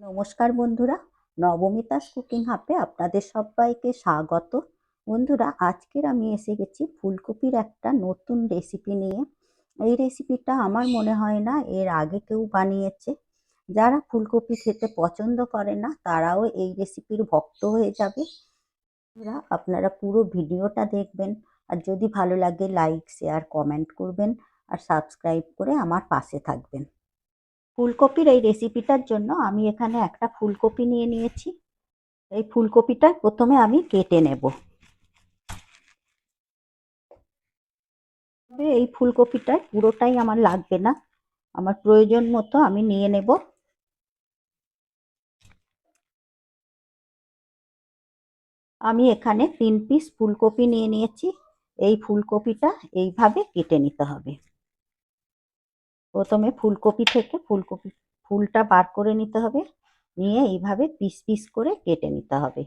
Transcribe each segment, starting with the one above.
নমস্কার বন্ধুরা, নবমিতাস কুকিং হাবে আপনাদের সবাইকে স্বাগত। বন্ধুরা, আজকের আমি এসে গেছি ফুলকপির একটা নতুন রেসিপি নিয়ে। এই রেসিপিটা আমার মনে হয় না এর আগে কেউ বানিয়েছে। যারা ফুলকপি খেতে পছন্দ করে না, তারাও এই রেসিপির ভক্ত হয়ে যাবে। আপনারা পুরো ভিডিওটা দেখবেন। আর যদি ভালো লাগে লাইক শেয়ার কমেন্ট করবেন। আর সাবস্ক্রাইব করে আমার পাশে থাকবেন। ফুলকপির এই রেসিপিটার জন্য আমি এখানে একটা ফুলকপি নিয়ে নিয়েছি। এই ফুলকপিটা প্রথমে আমি কেটে নেব। তবে এই ফুলকপিটা পুরোটাই আমার লাগবে না। আমার প্রয়োজন মতো আমি নিয়ে নেব। আমি এখানে তিন পিস ফুলকপি নিয়ে নিয়েছি। এই ফুলকপিটা এইভাবে কেটে নিতে হবে। প্রথমে ফুলকপি থেকে ফুলকপি ফুলটা বার করে নিতে হবে। নিয়ে এইভাবে পিস পিস করে কেটে নিতে হবে।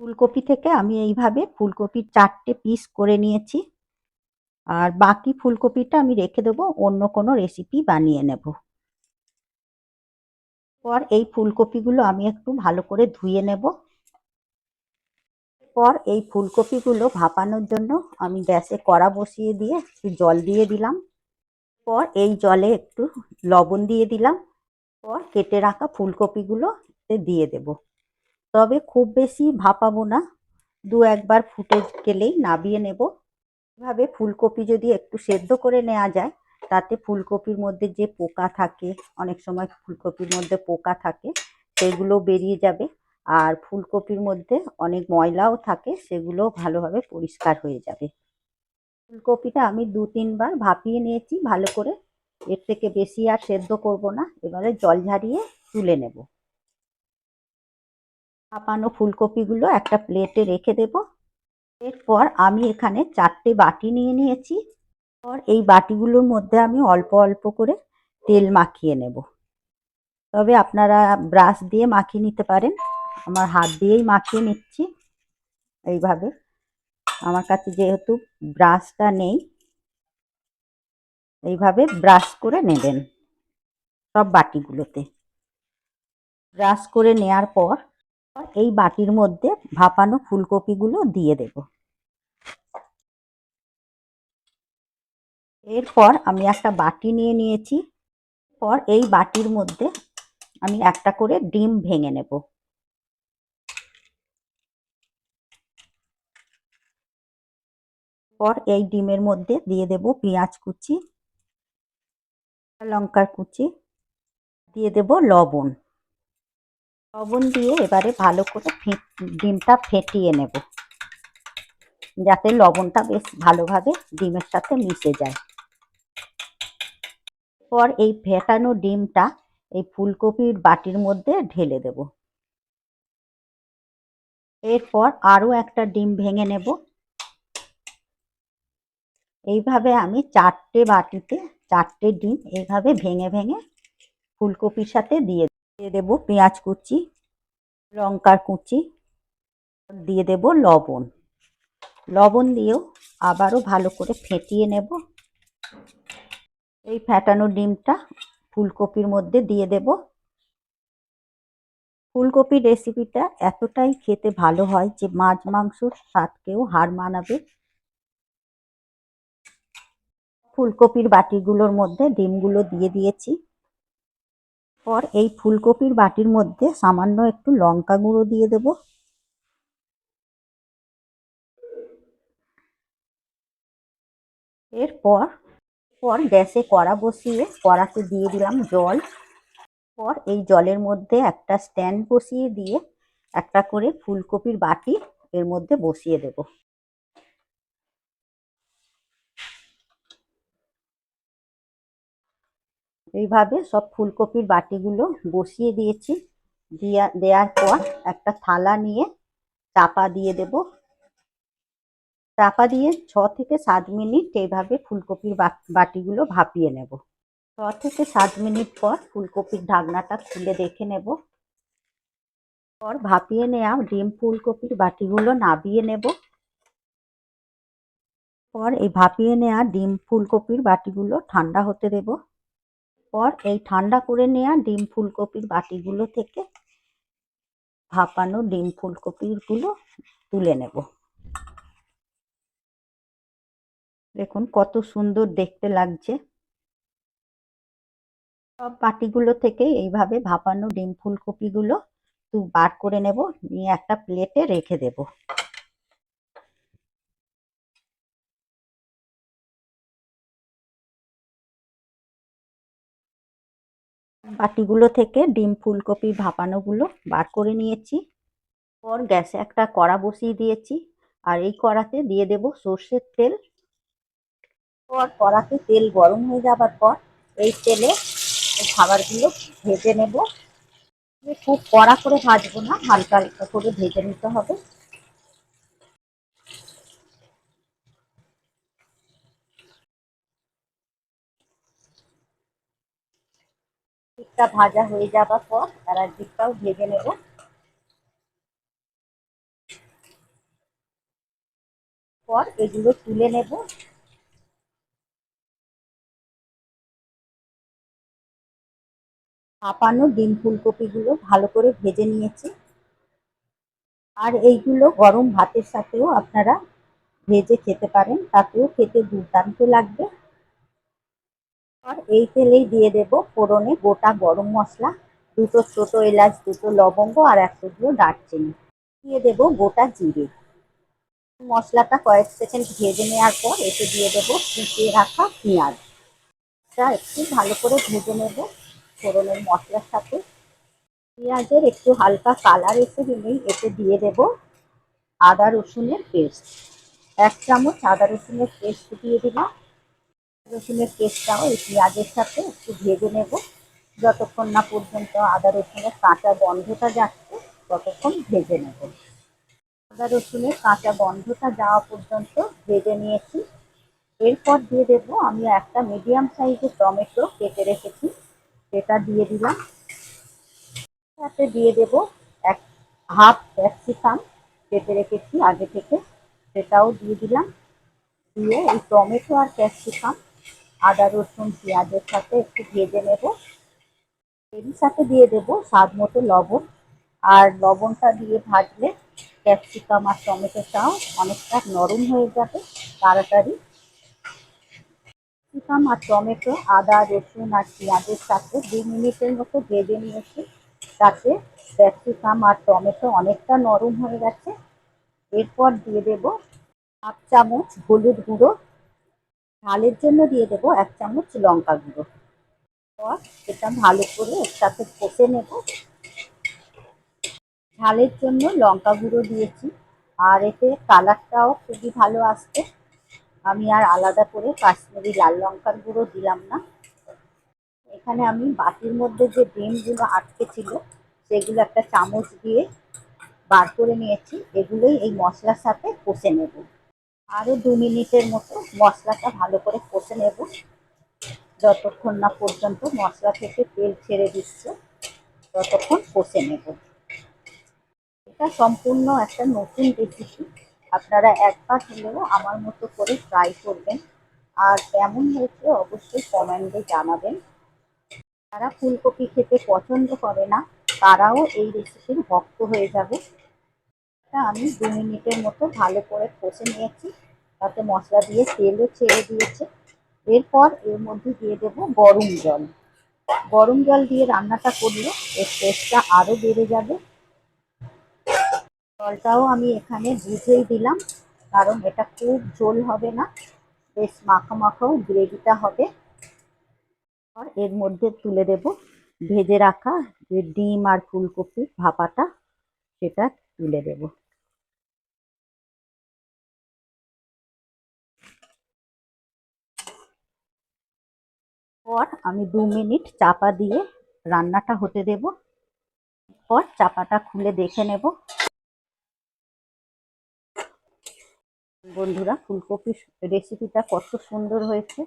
ফুলকপি থেকে আমি এইভাবে ফুলকপির চারটে পিস করে নিয়েছি। আর বাকি ফুলকপিটা আমি রেখে দেবো, অন্য কোনো রেসিপি বানিয়ে নেব। পর এই ফুলকপিগুলো আমি একটু ভালো করে ধুয়ে নেব। পর এই ফুলকপিগুলো ভাপানোর জন্য আমি গ্যাসে কড়া বসিয়ে দিয়ে একটু জল দিয়ে দিলাম। পর এই জলে একটু লবণ দিয়ে দিলাম। পর কেটে রাখা ফুলকপিগুলো দিয়ে দেব। তবে খুব বেশি ভাপাবো না। দু একবার ফুটে গেলেই নাবিয়ে নেব। এভাবে ফুলকপি যদি একটু সেদ্ধ করে নেওয়া যায় তাতে ফুলকপির মধ্যে যে পোকা থাকে, অনেক সময় ফুলকপির মধ্যে পোকা থাকে, সেগুলো বেরিয়ে যাবে। আর ফুলকপির মধ্যে অনেক ময়লাও থাকে, সেগুলো ভালোভাবে পরিষ্কার হয়ে যাবে। ফুলকপিটা আমি দু তিনবার ভাপিয়ে নিয়েছি ভালো করে। এর থেকে বেশি আর সেদ্ধ করব না। এবারে জল ঝারিয়ে তুলে নেব। ভাপানো ফুলকপিগুলো একটা প্লেটে রেখে দেব। এরপর আমি এখানে চারটে বাটি নিয়ে নিয়েছি। পর এই বাটিগুলোর মধ্যে আমি অল্প অল্প করে তেল মাখিয়ে নেব। তবে আপনারা ব্রাশ দিয়ে মাখিয়ে নিতে পারেন। আমার হাত দিয়েই মাখিয়ে নিচ্ছি। এইভাবে। আমার কাছে যেহেতু ব্রাশটা নেই, এইভাবে ব্রাশ করে নেবেন সব বাটিগুলোতে। ব্রাশ করে নেয়ার পর এই বাটির মধ্যে ভাপানো ফুলকপিগুলো দিয়ে দেব। এরপর আমি একটা বাটি নিয়ে নিয়েছি। পর এই বাটির মধ্যে আমি একটা করে ডিম ভেঙে নেব। পর এই ডিমের মধ্যে দিয়ে দেব পেঁয়াজ কুচি, লঙ্কার কুচি, দিয়ে দেব লবণ। লবণ দিয়ে এবারে ভালো করে ডিমটা ফেটিয়ে নেব। যাতে লবণটা বেশ ভালোভাবে ডিমের সাথে মিশে যায়। পর এই ফেটানো ডিমটা এই ফুলকপির বাটির মধ্যে ঢেলে দেব। এরপর আরও একটা ডিম ভেঙে নেব। এইভাবে আমি চারটে বাটিতে, চারটে ডিম এইভাবে ভেঙে ভেঙে ফুলকপির সাথে দিয়ে দিয়ে দেবো পেঁয়াজ কুচি, লঙ্কার কুচি, দিয়ে দেব লবণ। লবণ দিয়েও আবারও ভালো করে ফেটিয়ে নেব। এই ফ্যাটানো ডিমটা ফুলকপির মধ্যে দিয়ে দেব। ফুলকপির রেসিপিটা এতটাই খেতে ভালো হয় যে মাছ মাংসর স্বাদকেও হার মানাবে। ফুলকপির বাটিগুলোর মধ্যে ডিমগুলো দিয়ে দিয়েছি। পর এই ফুলকপির বাটির মধ্যে সামান্য একটু লঙ্কা গুঁড়ো দিয়ে দেব। এরপর পর গ্যাসে কড়া বসিয়ে কড়াতে দিয়ে দিলাম জল। পর এই জলের মধ্যে একটা স্ট্যান্ড বসিয়ে দিয়ে একটা করে ফুলকপির বাটি এর মধ্যে বসিয়ে দেব। এইভাবে সব ফুলকপির বাটিগুলো বসিয়ে দিয়েছি। দিয়া দেওয়ার পর একটা থালা নিয়ে চাপা দিয়ে দেব। চাপা দিয়ে ছ থেকে সাত মিনিট এইভাবে ফুলকপির বাটিগুলো ভাপিয়ে নেব। ছ থেকে সাত মিনিট পর ফুলকপির ঢাকনাটা খুলে দেখে নেব। পর ভাপিয়ে নেওয়া ডিম ফুলকপির বাটিগুলো নাবিয়ে নেব। পর এই ভাপিয়ে নেওয়া ডিম ফুলকপির বাটিগুলো ঠান্ডা হতে দেব। পর এই ঠান্ডা করে নেওয়া ডিম ফুলকপির বাটিগুলো থেকে ভাপানো ডিম ফুলকপিগুলো তুলে নেব। দেখুন, কত সুন্দর দেখতে লাগছে। সব বাটিগুলো থেকে এইভাবে ভাপানো ডিম ফুলকপিগুলো একটু বার করে নেব, নিয়ে একটা প্লেটে রেখে দেব। বাটিগুলো থেকে ডিম ফুলকপি ভাপানোগুলো বার করে নিয়েছি। পর গ্যাসে একটা কড়া বসিয়ে দিয়েছি। আর এই কড়াতে দিয়ে দেব সর্ষের তেল। পর কড়াতে তেল গরম হয়ে যাবার পর এই তেলে খাবারগুলো ভেজে নেব। খুব কড়া করে ভাজবো না, হালকা হালকা করে ভেজে নিতে হবে। ভাজা হয়ে যাবার পর এক দিকটাও ভেজে নেব। পর এগুলো তুলে নেব। ভাপানো ডিম ফুলকপিগুলো ভালো করে ভেজে নিয়েছি। আর এইগুলো গরম ভাতের সাথেও আপনারা ভেজে খেতে পারেন, তাতেও খেতে দুর্দান্ত লাগবে। আর এই তেলেই দিয়ে দেব ফোড়নে গোটা গরম মশলা, দুটো ছোট এলাচ, দুটো লবঙ্গ আর এক টুকরো দারচিনি। দিয়ে দেব গোটা জিরে। মশলাটা কয়েক সেকেন্ড ভেজে নেওয়ার পর এতে দিয়ে দেবো কুচিয়ে রাখা পেঁয়াজ। একটু ভালো করে ভেজে নেব। ফোড়নের মশলার সাথে। পেঁয়াজের একটু হালকা কালার এসে দিলেই এতে দিয়ে দেব আদা রসুনের পেস্ট এক চামচ আদা রসুনের পেস্ট দিয়ে দিলাম। রসুনের পেস্টটাও এই পেঁয়াজের সাথে একটু ভেজে নেব। যতক্ষণ না পর্যন্ত আদা রসুনের কাঁচা গন্ধটা যাচ্ছে, ততক্ষণ ভেজে নেব। আদা রসুনের কাঁচা গন্ধটা যাওয়া পর্যন্ত ভেজে নিয়েছি। এরপর দিয়ে দেব আমি একটা মিডিয়াম সাইজের টমেটো, কেটে রেখেছি। সেটা দিয়ে দিলাম। সাথে দিয়ে দেব এক হাফ ক্যাপসিকাম কেটে রেখেছি আগে থেকে। সেটাও দিয়ে দিলাম। দিয়ে এই টমেটো আর ক্যাপসিকাম, আদা, রসুন, পেঁয়াজের সাথে একটু ভেজে নেব। এর সাথে দিয়ে দেব স্বাদ মতো লবণ। আর লবণটা দিয়ে ভাজলে ক্যাপসিকাম আর টমেটোটাও অনেকটা নরম হয়ে যাবে, তাড়াতাড়ি। ক্যাপসিকাম আর টমেটো, আদা, রসুন আর পেঁয়াজের সাথে দু মিনিটের মতো ভেজে নিয়েছি। তাতে ক্যাপসিকাম আর টমেটো অনেকটা নরম হয়ে গেছে। এরপর দিয়ে দেব হাফ চামচ হলুদ গুঁড়ো। ঝালের জন্য দিয়ে দেব এক চামচ লঙ্কা গুঁড়ো। পর এটা ভালো করে এর সাথে কষে নেব। ঝালের জন্য লঙ্কা গুঁড়ো দিয়েছি। আর এতে কালারটাও খুবই ভালো আসছে। আমি আর আলাদা করে কাশ্মীরি লাল লঙ্কার গুঁড়ো দিলাম না। এখানে আমি বাটির মধ্যে যে ডিমগুলো আটকে ছিল, সেগুলো একটা চামচ দিয়ে বার করে নিয়েছি। এগুলোই এই মশলার সাথে কষে নেব। আরও দু মিনিটের মতো মশলাটা ভালো করে কষে নেব। যতক্ষণ না পর্যন্ত মশলা থেকে তেল ছেড়ে দিচ্ছে, ততক্ষণ কষে নেব। এটা সম্পূর্ণ একটা নতুন রেসিপি আপনারা একবার হলেও আমার মতো করে ট্রাই করবেন। আর কেমন হয়েছে অবশ্যই কমেন্টে জানাবেন। যারা ফুলকপি খেতে পছন্দ করে না, তারাও এই রেসিপির ভক্ত হয়ে যাবে। আমি দু মিনিটের মতো ভালো করে কষে নিয়েছি। তাতে মশলা দিয়ে তেলও ছেড়ে দিয়েছে। এরপর এর মধ্যে দিয়ে দেব গরম জল। গরম জল দিয়ে রান্নাটা করলে এর টেস্টটা আরও বেড়ে যাবে। জলটাও আমি এখানে বুঝেই দিলাম, কারণ এটা খুব ঝোল হবে না। বেশ মাখো মাখো গ্রেভিটা হবে। আর এর মধ্যে তুলে দেব ভেজে রাখা যে ডিম আর ফুলকপি ভাপাটা, সেটা তুলে দেব। পর আমি দু মিনিট চাপা দিয়ে রান্নাটা হতে দেব। পর চাপাটা খুলে দেখে নেব। বন্ধুরা, ফুলকপির রেসিপিটা কত সুন্দর হয়েছে।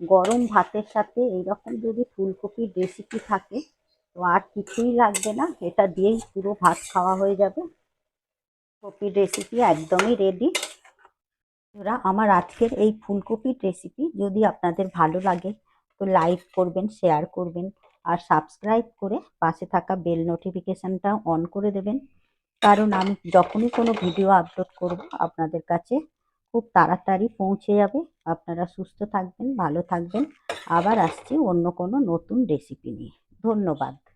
গরম ভাতের সাথে এইরকম যদি ফুলকপির রেসিপি থাকে, তো আর কিছুই লাগবে না। এটা দিয়েই পুরো ভাত খাওয়া হয়ে যাবে। কপির রেসিপি একদমই রেডি ওরা আমার আজকের এই ফুলকপির রেসিপি যদি আপনাদের ভালো লাগে, তো লাইক করবেন শেয়ার করবেন, আর সাবস্ক্রাইব করে পাশে থাকা বেল নোটিফিকেশানটা অন করে দেবেন। কারণ আমি যখনই কোনো ভিডিও আপলোড করব, আপনাদের কাছে খুব তাড়াতাড়ি পৌঁছে যাবে। আপনারা সুস্থ থাকবেন, ভালো থাকবেন। আবার আসছি অন্য কোনো নতুন রেসিপি নিয়ে। ধন্যবাদ।